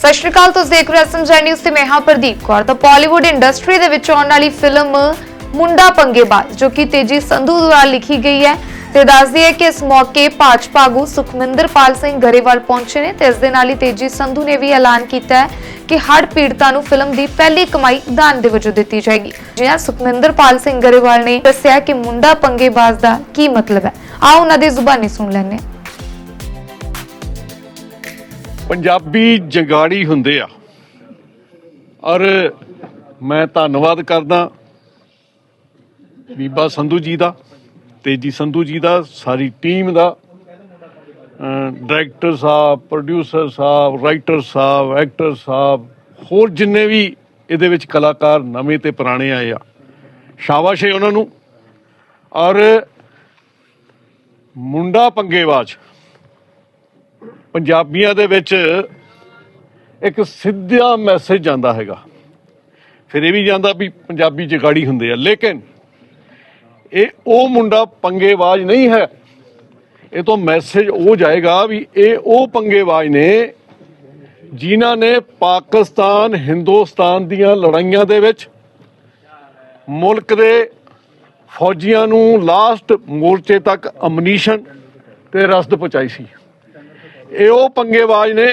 ਸਤਿ ਸ਼੍ਰੀ ਅਕਾਲ, ਤੁਸੀਂ ਦੇਖ ਰਹੇ ਹੋ ਸਮਝਾ ਨਿਊਜ਼ ਤੇ ਮੈਂ ਹਾਂ ਪ੍ਰਦੀਪ ਕੌਰ। ਤਾਂ ਬਾਲੀਵੁੱਡ ਇੰਡਸਟਰੀ ਦੇ ਵਿੱਚ ਆਉਣ ਵਾਲੀ ਫਿਲਮ ਮੁੰਡਾ ਪੰਗੇਬਾਜ਼, ਜੋ ਕਿ ਤੇਜੀ ਸੰਧੂ ਦੁਆਰਾ ਲਿਖੀ ਗਈ ਹੈ ਤੇ ਦੱਸਦੀ ਹੈ ਕਿ ਇਸ ਮੌਕੇ ਭਾਜਪਾ ਆਗੂ ਸੁਖਮਿੰਦਰਪਾਲ ਸਿੰਘ ਗਰੇਵਾਲ ਪਹੁੰਚੇ ਨੇ ਤੇ ਇਸ ਦੇ ਨਾਲ ਹੀ ਤੇਜੀ ਸੰਧੂ ਨੇ ਵੀ ਐਲਾਨ ਕੀਤਾ ਹੈ ਕਿ ਹੜ੍ਹ ਪੀੜਤਾਂ ਨੂੰ ਫਿਲਮ ਦੀ ਪਹਿਲੀ ਕਮਾਈ ਦਾਨ ਦੇ ਵਜੋਂ ਦਿੱਤੀ ਜਾਏਗੀ। ਜਿਵੇਂ ਸੁਖਮਿੰਦਰਪਾਲ ਸਿੰਘ ਗਰੇਵਾਲ ਨੇ ਦੱਸਿਆ ਕਿ ਮੁੰਡਾ ਪੰਗੇਬਾਜ਼ ਦਾ ਕੀ ਮਤਲਬ ਹੈ। ਆਓ ਉਹਨਾਂ ਦੀ ਜ਼ੁਬਾਨੀ ਸੁਣ ਲੈਂਦੇ ਹਾਂ। ਪੰਜਾਬੀ ਜਗਾੜੀ ਹੁੰਦੇ ਆ। ਔਰ ਮੈਂ ਧੰਨਵਾਦ ਕਰਦਾ ਬੀਬਾ ਸੰਧੂ ਜੀ ਦਾ ਤੇਜੀ ਸੰਧੂ ਜੀ ਦਾ, ਸਾਰੀ ਟੀਮ ਦਾ ਡਾਇਰੈਕਟਰ ਸਾਹਿਬ ਪ੍ਰੋਡਿਊਸਰ ਸਾਹਿਬ ਰਾਈਟਰ ਸਾਹਿਬ ਐਕਟਰ ਸਾਹਿਬ, ਹੋਰ ਜਿੰਨੇ ਵੀ ਇਹਦੇ ਵਿੱਚ ਕਲਾਕਾਰ ਨਵੇਂ ਤੇ ਪੁਰਾਣੇ ਆਏ ਆ। ਸ਼ਾਬਾਸ਼ ਹੈ ਉਹਨਾਂ ਨੂੰ। ਔਰ ਮੁੰਡਾ ਪੰਗੇਵਾਜ ਪੰਜਾਬੀਆਂ ਦੇ ਵਿੱਚ ਇੱਕ ਸਿੱਧਾ ਮੈਸੇਜ ਜਾਂਦਾ ਹੈਗਾ। ਫਿਰ ਇਹ ਵੀ ਜਾਂਦਾ ਵੀ ਪੰਜਾਬੀ ਜਗਾੜੀ ਹੁੰਦੇ ਆ। ਲੇਕਿਨ ਇਹ ਉਹ ਮੁੰਡਾ ਪੰਗੇਬਾਜ਼ ਨਹੀਂ ਹੈ। ਇਹ ਤੋਂ ਮੈਸੇਜ ਉਹ ਜਾਏਗਾ ਵੀ ਇਹ ਉਹ ਪੰਗੇਬਾਜ਼ ਨੇ ਜਿਨ੍ਹਾਂ ਨੇ ਪਾਕਿਸਤਾਨ, ਹਿੰਦੁਸਤਾਨ ਦੀਆਂ ਲੜਾਈਆਂ ਦੇ ਵਿੱਚ ਮੁਲਕ ਦੇ ਫੌਜੀਆਂ ਨੂੰ ਲਾਸਟ ਮੋਰਚੇ ਤੱਕ ਅਮਨੀਸ਼ਨ ਤੇ ਰਸਦ ਪਹੁੰਚਾਈ ਸੀ। ਇਹ ਉਹ ਪੰਗੇਬਾਜ਼ ਨੇ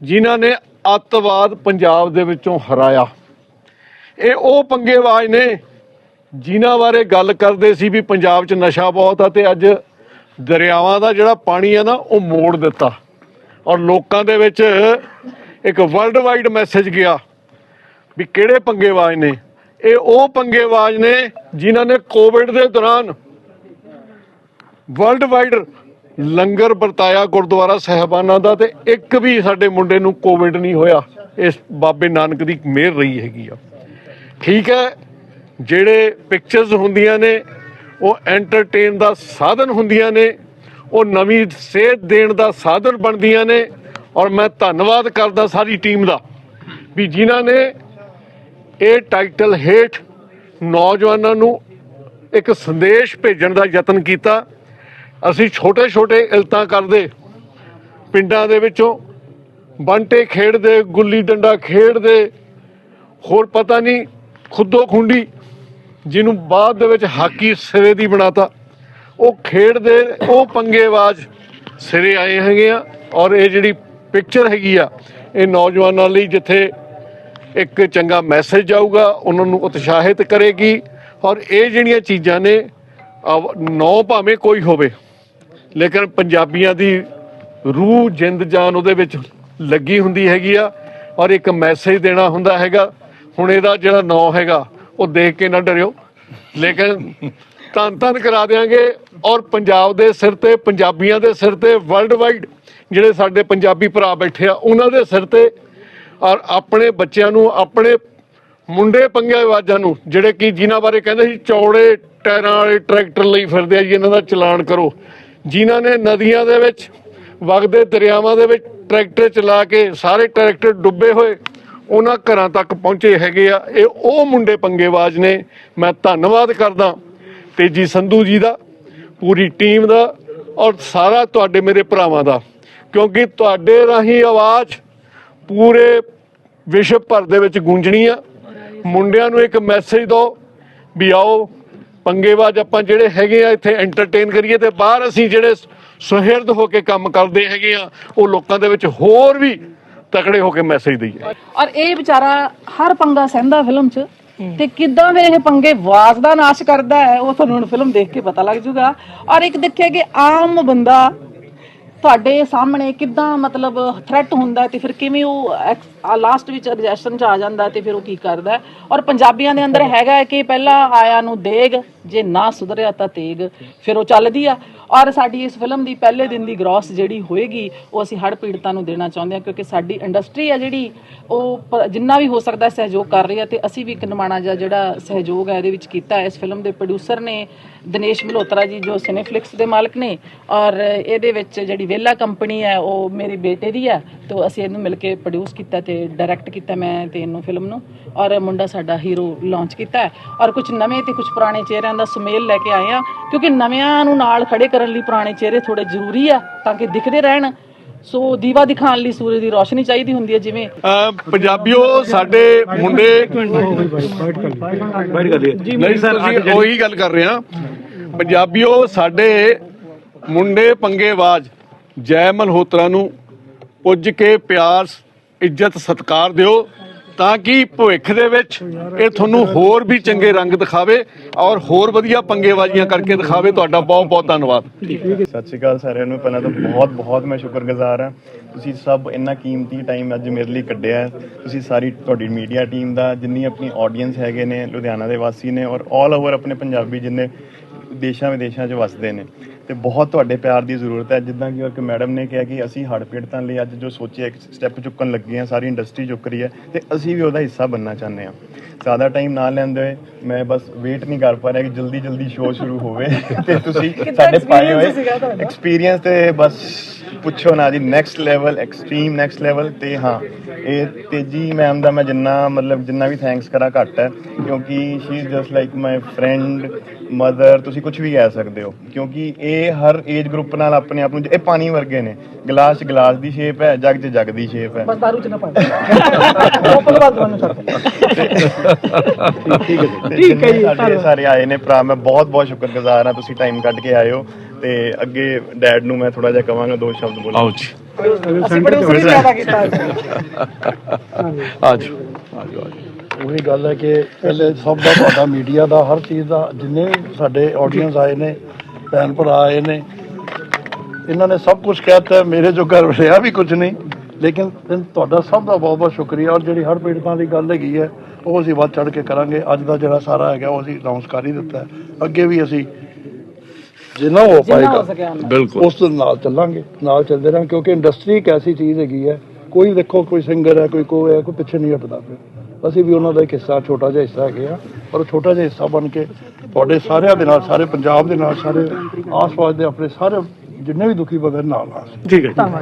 ਜਿਨ੍ਹਾਂ ਨੇ ਅੱਤਵਾਦ ਪੰਜਾਬ ਦੇ ਵਿੱਚੋਂ ਹਰਾਇਆ। ਇਹ ਉਹ ਪੰਗੇਬਾਜ਼ ਨੇ ਜਿਨ੍ਹਾਂ ਬਾਰੇ ਗੱਲ ਕਰਦੇ ਸੀ ਵੀ ਪੰਜਾਬ 'ਚ ਨਸ਼ਾ ਬਹੁਤ ਆ ਤੇ ਅੱਜ ਦਰਿਆਵਾਂ ਦਾ ਜਿਹੜਾ ਪਾਣੀ ਆ ਨਾ, ਉਹ ਮੋੜ ਦਿੱਤਾ। ਔਰ ਲੋਕਾਂ ਦੇ ਵਿੱਚ ਇੱਕ ਵਰਲਡ ਵਾਈਡ ਮੈਸੇਜ ਗਿਆ ਵੀ ਕਿਹੜੇ ਪੰਗੇਬਾਜ਼ ਨੇ? ਇਹ ਉਹ ਪੰਗੇਬਾਜ਼ ਨੇ ਜਿਨ੍ਹਾਂ ਨੇ ਕੋਵਿਡ ਦੇ ਦੌਰਾਨ ਵਰਲਡ ਵਾਈਡ ਲੰਗਰ ਵਰਤਾਇਆ ਗੁਰਦੁਆਰਾ ਸਾਹਿਬਾਨਾਂ ਦਾ ਤੇ ਇੱਕ ਵੀ ਸਾਡੇ ਮੁੰਡੇ ਨੂੰ ਕੋਵਿਡ ਨਹੀਂ ਹੋਇਆ। ਇਸ ਬਾਬੇ ਨਾਨਕ ਦੀ ਮਿਹਰ ਰਹੀ ਹੈਗੀ ਆ। ਠੀਕ ਹੈ, ਜਿਹੜੇ ਪਿਕਚਰਸ ਹੁੰਦੀਆਂ ਨੇ, ਉਹ ਐਂਟਰਟੇਨ ਦਾ ਸਾਧਨ ਹੁੰਦੀਆਂ ਨੇ, ਉਹ ਨਵੀਂ ਸੇਧ ਦੇਣ ਦਾ ਸਾਧਨ ਬਣਦੀਆਂ ਨੇ ਔਰ ਮੈਂ ਧੰਨਵਾਦ ਕਰਦਾ ਸਾਰੀ ਟੀਮ ਦਾ ਵੀ ਜਿਨ੍ਹਾਂ ਨੇ ਇਹ ਟਾਈਟਲ ਹੇਠ ਨੌਜਵਾਨਾਂ ਨੂੰ ਇੱਕ ਸੰਦੇਸ਼ ਭੇਜਣ ਦਾ ਯਤਨ ਕੀਤਾ। ਅਸੀਂ ਛੋਟੇ ਛੋਟੇ ਇਲਤਾਂ ਕਰਦੇ ਪਿੰਡਾਂ ਦੇ ਵਿੱਚੋਂ, ਬੰਟੇ ਖੇਡਦੇ, ਗੁੱਲੀ ਡੰਡਾ ਖੇਡਦੇ, ਹੋਰ ਪਤਾ ਨਹੀਂ ਖੁੱਦੋ ਖੁੰਡੀ, ਜਿਹਨੂੰ ਬਾਅਦ ਦੇ ਵਿੱਚ ਹਾਕੀ ਸਿਰੇ ਦੀ ਬਣਾਤਾ। ਉਹ ਖੇਡਦੇ, ਉਹ ਪੰਗੇਬਾਜ਼ ਸਿਰੇ ਆਏ ਹੈਗੇ ਆ ਔਰ ਇਹ ਜਿਹੜੀ ਪਿਕਚਰ ਹੈਗੀ ਆ, ਇਹ ਨੌਜਵਾਨਾਂ ਲਈ ਜਿੱਥੇ ਇੱਕ ਚੰਗਾ ਮੈਸੇਜ ਜਾਊਗਾ, ਉਹਨਾਂ ਨੂੰ ਉਤਸ਼ਾਹਿਤ ਕਰੇਗੀ ਔਰ ਇਹ ਜਿਹੜੀਆਂ ਚੀਜ਼ਾਂ ਨੇ ਨੌ ਭਾਵੇਂ ਕੋਈ ਹੋਵੇ। ਲੇਕਿਨ ਪੰਜਾਬੀਆਂ ਦੀ ਰੂਹ ਜਿੰਦ ਜਾਨ ਉਹਦੇ ਵਿੱਚ ਲੱਗੀ ਹੁੰਦੀ ਹੈਗੀ ਆ ਔਰ ਇੱਕ ਮੈਸੇਜ ਦੇਣਾ ਹੁੰਦਾ ਹੈਗਾ। ਹੁਣ ਇਹਦਾ ਜਿਹੜਾ ਨਾਂ ਹੈਗਾ, ਉਹ ਦੇਖ ਕੇ ਨਾ ਡਰਿਓ। ਲੇਕਿਨ ਧੰਨ ਧੰਨ ਕਰਾ ਦੇਾਂਗੇ ਔਰ ਪੰਜਾਬ ਦੇ ਸਿਰ ਤੇ, ਪੰਜਾਬੀਆਂ ਦੇ ਸਿਰ ਤੇ ਵਰਲਡ ਵਾਈਡ ਜਿਹੜੇ ਸਾਡੇ ਪੰਜਾਬੀ ਭਰਾ ਬੈਠੇ ਆ, ਉਹਨਾਂ ਦੇ ਸਿਰ ਤੇ ਔਰ ਆਪਣੇ ਬੱਚਿਆਂ ਨੂੰ, ਆਪਣੇ ਮੁੰਡੇ ਪੰਗੇਵਾਜ਼ਾਂ ਨੂੰ, ਜਿਹੜੇ ਕਿ ਜਿਨ੍ਹਾਂ ਬਾਰੇ ਕਹਿੰਦੇ ਸੀ, ਚੌੜੇ ਟਾਇਰਾਂ ਵਾਲੇ ਟਰੈਕਟਰ ਲਈ ਫਿਰਦੇ ਆ ਜੀ, ਇਹਨਾਂ ਦਾ ਚਲਾਨ ਕਰੋ। ਜਿਨ੍ਹਾਂ ਨੇ ਨਦੀਆਂ ਦੇ ਵਿੱਚ, ਵਗਦੇ ਦਰਿਆਵਾਂ ਦੇ ਵਿੱਚ ਟਰੈਕਟਰ ਚਲਾ ਕੇ ਸਾਰੇ ਟਰੈਕਟਰ ਡੁੱਬੇ ਹੋਏ, ਉਹਨਾਂ ਘਰਾਂ ਤੱਕ ਪਹੁੰਚੇ ਹੈਗੇ ਆ। ਇਹ ਉਹ ਮੁੰਡੇ ਪੰਗੇਵਾਜ਼ ਨੇ, ਮੈਂ ਧੰਨਵਾਦ ਕਰਦਾ। ਤੇਜੀ ਸੰਧੂ ਜੀ ਦਾ, ਪੂਰੀ ਟੀਮ ਦਾ ਔਰ ਸਾਰਾ ਤੁਹਾਡੇ ਮੇਰੇ ਭਰਾਵਾਂ ਦਾ। ਕਿਉਂਕਿ ਤੁਹਾਡੇ ਰਾਹੀਂ ਆਵਾਜ਼ ਪੂਰੇ ਵਿਸ਼ਵ ਭਰ ਦੇ ਵਿੱਚ ਗੂੰਜਣੀ ਆ। ਮੁੰਡਿਆਂ ਨੂੰ ਇੱਕ ਮੈਸੇਜ ਦਿਓ ਵੀ ਆਓ ਪੰਗੇਬਾਜ਼ ਆਪਾਂ ਜਿਹੜੇ ਹੈਗੇ ਆ ਇੱਥੇ ਐਂਟਰਟੇਨ ਕਰੀਏ ਤੇ ਬਾਹਰ ਅਸੀਂ ਜਿਹੜੇ ਸੁਹਿਰਦ ਹੋ ਕੇ ਕੰਮ ਕਰਦੇ ਹੈਗੇ ਆ, ਉਹ ਲੋਕਾਂ ਦੇ ਵਿੱਚ ਹੋਰ ਵੀ ਤਕੜੇ ਹੋ ਕੇ ਮੈਸੇਜ ਦਈਏ। ਔਰ ਇਹ ਵਿਚਾਰਾ ਹਰ ਪੰਗਾ ਸਹਿੰਦਾ ਫਿਲਮ 'ਚ, ਤੇ ਕਿੱਦਾਂ ਦੇ ਇਹ ਪੰਗੇ ਆਵਾਜ਼ ਦਾ ਨਾਸ਼ ਕਰਦਾ ਹੈ, ਉਹ ਤੁਹਾਨੂੰ ਹੁਣ ਫਿਲਮ ਦੇਖ ਕੇ ਪਤਾ ਲੱਗ ਜੂਗਾ। ਔਰ ਇੱਕ ਦੇਖਿਆ ਕਿ ਆਮ ਬੰਦਾ ਤੁਹਾਡੇ ਸਾਹਮਣੇ ਕਿੱਦਾਂ ਮਤਲਬ ਥ੍ਰੈਟ ਹੁੰਦਾ ਤੇ ਫਿਰ ਕਿਵੇਂ ਉਹ ਲਾਸਟ ਵਿੱਚ ਐਗਜੈਸ਼ਨ ਚ ਆ ਜਾਂਦਾ ਤੇ ਫਿਰ ਉਹ ਕੀ ਕਰਦਾ ਔਰ ਪੰਜਾਬੀਆਂ ਦੇ ਅੰਦਰ ਹੈਗਾ ਕਿ ਪਹਿਲਾਂ ਆਇਆ ਨੂੰ ਦੇਗ, ਜੇ ਨਾ ਸੁਧਰਿਆ ਤਾਂ ਤੇਗ। ਫਿਰ ਉਹ ਚੱਲਦੀ ਆ। ਔਰ ਸਾਡੀ ਇਸ ਫਿਲਮ ਦੀ ਪਹਿਲੇ ਦਿਨ ਦੀ ਗ੍ਰੋਸ ਜਿਹੜੀ ਹੋਏਗੀ, ਉਹ ਅਸੀਂ ਹੜ ਪੀੜਤਾਂ ਨੂੰ ਦੇਣਾ ਚਾਹੁੰਦੇ ਹਾਂ, ਕਿਉਂਕਿ ਸਾਡੀ ਇੰਡਸਟਰੀ ਹੈ ਜਿਹੜੀ, ਉਹ ਜਿੰਨਾ ਵੀ ਹੋ ਸਕਦਾ ਸਹਿਯੋਗ ਕਰ ਰਹੀ ਹੈ ਤੇ ਅਸੀਂ ਵੀ ਇੱਕ ਨਿਮਾਣਾ ਜਿਹਾ ਜਿਹੜਾ ਸਹਿਯੋਗ ਹੈ ਇਹਦੇ ਵਿੱਚ ਕੀਤਾ ਇਸ ਫਿਲਮ ਦੇ ਪ੍ਰੋਡਿਊਸਰ ਨੇ ਦਿਨੇਸ਼ ਮਲਹੋਤਰਾ ਜੀ, ਜੋ ਸਿਨੇਫਲਿਕਸ ਦੇ ਮਾਲਕ ਨੇ, ਔਰ ਇਹਦੇ ਵਿੱਚ ਜਿਹੜੀ ਵੇਲਾ ਕੰਪਨੀ ਹੈ, ਉਹ ਮੇਰੇ ਬੇਟੇ ਦੀ ਹੈ, ਤੇ ਅਸੀਂ ਇਹਨੂੰ ਮਿਲ ਕੇ ਪ੍ਰੋਡਿਊਸ ਕੀਤਾ ਤੇ ਡਾਇਰੈਕਟ ਕੀਤਾ ਮੈਂ ਤੇ ਇਹਨੂੰ ਫਿਲਮ ਨੂੰ, ਔਰ ਮੁੰਡਾ ਸਾਡਾ ਹੀਰੋ ਲਾਂਚ ਕੀਤਾ ਹੈ। ਔਰ ਕੁਝ ਨਵੇਂ ਤੇ ਕੁਝ ਪੁਰਾਣੇ ਚਿਹਰਿਆਂ ਦਾ ਸੁਮੇਲ ਲੈ ਕੇ ਆਏ ਆ ਕਿਉਂਕਿ ਨਵਿਆਂ ਨੂੰ ਨਾਲ ਖੜੇ ਕਰਨ ਲਈ ਪੁਰਾਣੇ ਚਿਹਰੇ ਥੋੜੇ ਜ਼ਰੂਰੀ ਆ ਤਾਂ ਕਿ ਦਿਖਦੇ ਰਹਿਣ। ਸੋ ਦੀਵਾ ਦਿਖਾਉਣ ਲਈ ਸੂਰਜ ਦੀ ਰੋਸ਼ਨੀ ਚਾਹੀਦੀ ਹੁੰਦੀ ਹੈ ਜਿਵੇਂ ਪੰਜਾਬੀਓ ਸਾਡੇ ਮੁੰਡੇ ਨਹੀਂ ਸਰ ਤੁਸੀਂ ਉਹੀ ਗੱਲ ਕਰ ਰਹੇ ਆ ਪੰਜਾਬੀਓ ਸਾਡੇ ਮੁੰਡੇ ਪੰਗੇਵਾਜ ਜੈ ਮਲਹੋਤਰਾ ਨੂੰ ਪੁੱਜ ਕੇ ਪਿਆਰ ਇੱਜ਼ਤ ਸਤਿਕਾਰ ਦਿਓ। ਤਾਂ ਕਿ ਭਵਿੱਖ ਦੇ ਵਿੱਚ ਇਹ ਤੁਹਾਨੂੰ ਹੋਰ ਵੀ ਚੰਗੇ ਰੰਗ ਦਿਖਾਵੇ ਔਰ ਹੋਰ ਵਧੀਆ ਪੰਗੇਬਾਜ਼ੀਆਂ ਕਰਕੇ ਦਿਖਾਵੇ। ਤੁਹਾਡਾ ਬਹੁਤ ਬਹੁਤ ਧੰਨਵਾਦ। ਸਤਿ ਸ਼੍ਰੀ ਅਕਾਲ ਸਾਰਿਆਂ ਨੂੰ। ਪਹਿਲਾਂ ਤਾਂ ਬਹੁਤ ਬਹੁਤ ਮੈਂ ਸ਼ੁਕਰਗੁਜ਼ਾਰ ਹਾਂ। ਤੁਸੀਂ ਸਭ ਇੰਨਾ ਕੀਮਤੀ ਟਾਈਮ ਅੱਜ ਮੇਰੇ ਲਈ ਕੱਢਿਆ ਤੁਸੀਂ ਸਾਰੀ ਤੁਹਾਡੀ ਮੀਡੀਆ ਟੀਮ ਦਾ, ਜਿੰਨੀ ਆਪਣੀ ਆਡੀਅנס ਹੈਗੇ ਨੇ, ਲੁਧਿਆਣਾ ਦੇ ਵਾਸੀ ਨੇ ਔਰ ਆਲ ਓਵਰ ਆਪਣੇ ਪੰਜਾਬੀ ਜਿੰਨੇ ਦੇਸ਼ਾਂ ਵਿਦੇਸ਼ਾਂ 'ਚ ਵਸਦੇ ਨੇ। ਤੇ ਬਹੁਤ ਤੁਹਾਡੇ ਪਿਆਰ ਦੀ ਜ਼ਰੂਰਤ ਹੈ। ਜਿੱਦਾਂ ਕਿ ਇੱਕ ਮੈਡਮ ਨੇ ਕਿਹਾ ਕਿ ਅਸੀਂ ਹੜ੍ਹ ਪੀੜਤਾਂ ਲਈ ਅੱਜ ਜੋ ਸੋਚਿਆ ਇੱਕ ਸਟੈਪ ਚੁੱਕਣ ਲੱਗੇ ਹਾਂ ਸਾਰੀ ਇੰਡਸਟਰੀ ਚੁੱਕ ਰਹੀ ਹੈ ਤੇ ਅਸੀਂ ਵੀ ਉਹਦਾ ਹਿੱਸਾ ਬਣਨਾ ਚਾਹੁੰਦੇ ਹਾਂ। ਜ਼ਿਆਦਾ ਟਾਈਮ ਨਾ ਲੈਂਦੇ ਹੋਏ ਮੈਂ ਬਸ ਵੇਟ ਨਹੀਂ ਕਰ ਪਾ ਰਿਹਾ ਕਿ ਜਲਦੀ ਜਲਦੀ ਸ਼ੋਅ ਸ਼ੁਰੂ ਹੋਵੇ ਤੇ ਤੁਸੀਂ ਸਾਡੇ ਪਾਏ ਹੋਏ ਐਕਸਪੀਰੀਅੰਸ ਤੇ ਬਸ ਪੁੱਛੋ ਨਾ ਜੀ next level extreme next level ਤੇ ਹਾਂ ਇਹ ਤੇਜੀ ਮੈਮ ਦਾ ਮੈਂ ਜਿੰਨਾ ਮਤਲਬ ਜਿੰਨਾ ਵੀ ਥੈਂਕਸ ਕਰਾਂ ਘੱਟ ਹੈ ਕਿਉਂਕਿ she is just like my friend mother ਤੁਸੀਂ ਕੁਝ ਵੀ ਕਹਿ ਸਕਦੇ ਹੋ ਕਿਉਂਕਿ ਇਹ ਹਰ ਏਜ ਗਰੁੱਪ ਨਾਲ ਆਪਣੇ ਆਪ ਨੂੰ ਇਹ ਪਾਣੀ ਵਰਗੇ ਨੇ। ਗਲਾਸ 'ਚ ਗਲਾਸ ਦੀ ਸ਼ੇਪ ਹੈ ਜੱਗ 'ਚ ਜੱਗ ਦੀ ਸ਼ੇਪ ਹੈ। ਬਸ ਦਾਰੂ ਚ ਨਾ ਪਾ ਉਹ ਪਲਵਾ ਤੁਹਾਨੂੰ ਛੱਡ ਠੀਕ ਹੈ ਜੀ। ਸਾਡੇ ਸਾਰੇ ਆਏ ਨੇ ਭਰਾ ਮੈਂ ਬਹੁਤ ਬਹੁਤ ਸ਼ੁਕਰਗੁਜ਼ਾਰ ਹਾਂ ਤੁਸੀਂ ਟਾਈਮ ਕੱਢ ਕੇ ਆਏ ਹੋ। ਤੇ ਅੱਗੇ ਡੈਡ ਨੂੰ ਮੈਂ ਥੋੜਾ ਜਿਹਾ ਕਵਾਂਗਾ ਦੋ ਸ਼ਬਦ ਬੋਲੋ। ਆਓ ਜੀ। ਅਸੀਂ ਬੜੇ ਉਸੇ ਜ਼ਿਆਦਾ ਕੀਤਾ। ਆਜੋ ਆਜੋ ਆਜੋ। ਉਹੀ ਗੱਲ ਹੈ ਕਿ ਪਹਿਲੇ ਸਭ ਦਾ ਤੁਹਾਡਾ ਮੀਡੀਆ ਦਾ ਹਰ ਚੀਜ਼ ਦਾ ਜਿੰਨੇ ਸਾਡੇ ਆਡੀਅנס ਆਏ ਨੇ ਭੈਣ ਭਰਾ ਆਏ ਨੇ। ਇਹਨਾਂ ਨੇ ਸਭ ਕੁਝ ਕਹਿਤਾ ਮੇਰੇ ਜੋ ਘਰ ਰਿਹਾ ਵੀ ਕੁਝ ਨਹੀਂ। ਲੇਕਿਨ ਤੁਹਾਡਾ ਸਭ ਦਾ ਬਹੁਤ ਬਹੁਤ ਸ਼ੁਕਰੀਆ ਔਰ ਜਿਹੜੀ ਹਰ ਪੀੜਤਾਂ ਦੀ ਗੱਲ ਹੈਗੀ ਹੈ ਉਹ ਅਸੀਂ ਵੱਧ ਚੜ ਕੇ ਕਰਾਂਗੇ। ਅੱਜ ਦਾ ਜਿਹੜਾ ਸਾਰਾ ਹੈਗਾ ਉਹ ਅਸੀਂ ਅਨਾਉਂਸ ਕਰ ਹੀ ਦਿੱਤਾ। ਹੈ। ਅੱਗੇ ਵੀ ਅਸੀਂ ਜਿੰਨਾ ਹੋ ਪਾਏਗਾ ਬਿਲਕੁਲ। ਉਸ ਦੇ ਨਾਲ ਚੱਲਾਂਗੇ ਨਾਲ ਚੱਲਦੇ ਰਹਾਂਗੇ। ਕਿਉਂਕਿ ਇੰਡਸਟਰੀ ਇੱਕ ਐਸੀ ਚੀਜ਼ ਹੈਗੀ ਹੈ ਕੋਈ ਦੇਖੋ ਕੋਈ ਸਿੰਗਰ ਹੈ ਕੋਈ ਕੋਈ ਹੈ ਕੋਈ ਪਿੱਛੇ ਨਹੀਂ ਹਟਦਾ। ਫਿਰ ਅਸੀਂ ਵੀ ਉਹਨਾਂ ਦਾ ਇੱਕ ਹਿੱਸਾ, ਛੋਟਾ ਜਿਹਾ ਹਿੱਸਾ ਹੈਗੇ ਆ। ਪਰ ਉਹ ਛੋਟਾ ਜਿਹਾ ਹਿੱਸਾ ਬਣ ਕੇ ਤੁਹਾਡੇ ਸਾਰਿਆਂ ਦੇ ਨਾਲ, ਸਾਰੇ ਪੰਜਾਬ ਦੇ ਨਾਲ, ਸਾਰੇ ਆਸ-ਪਾਸ ਦੇ ਆਪਣੇ ਸਾਰੇ ਜਿੰਨੇ ਵੀ ਦੁਖੀ ਬੰਦੇ ਨਾਲ ਨਾਲ ਠੀਕ ਹੈ ਜੀ।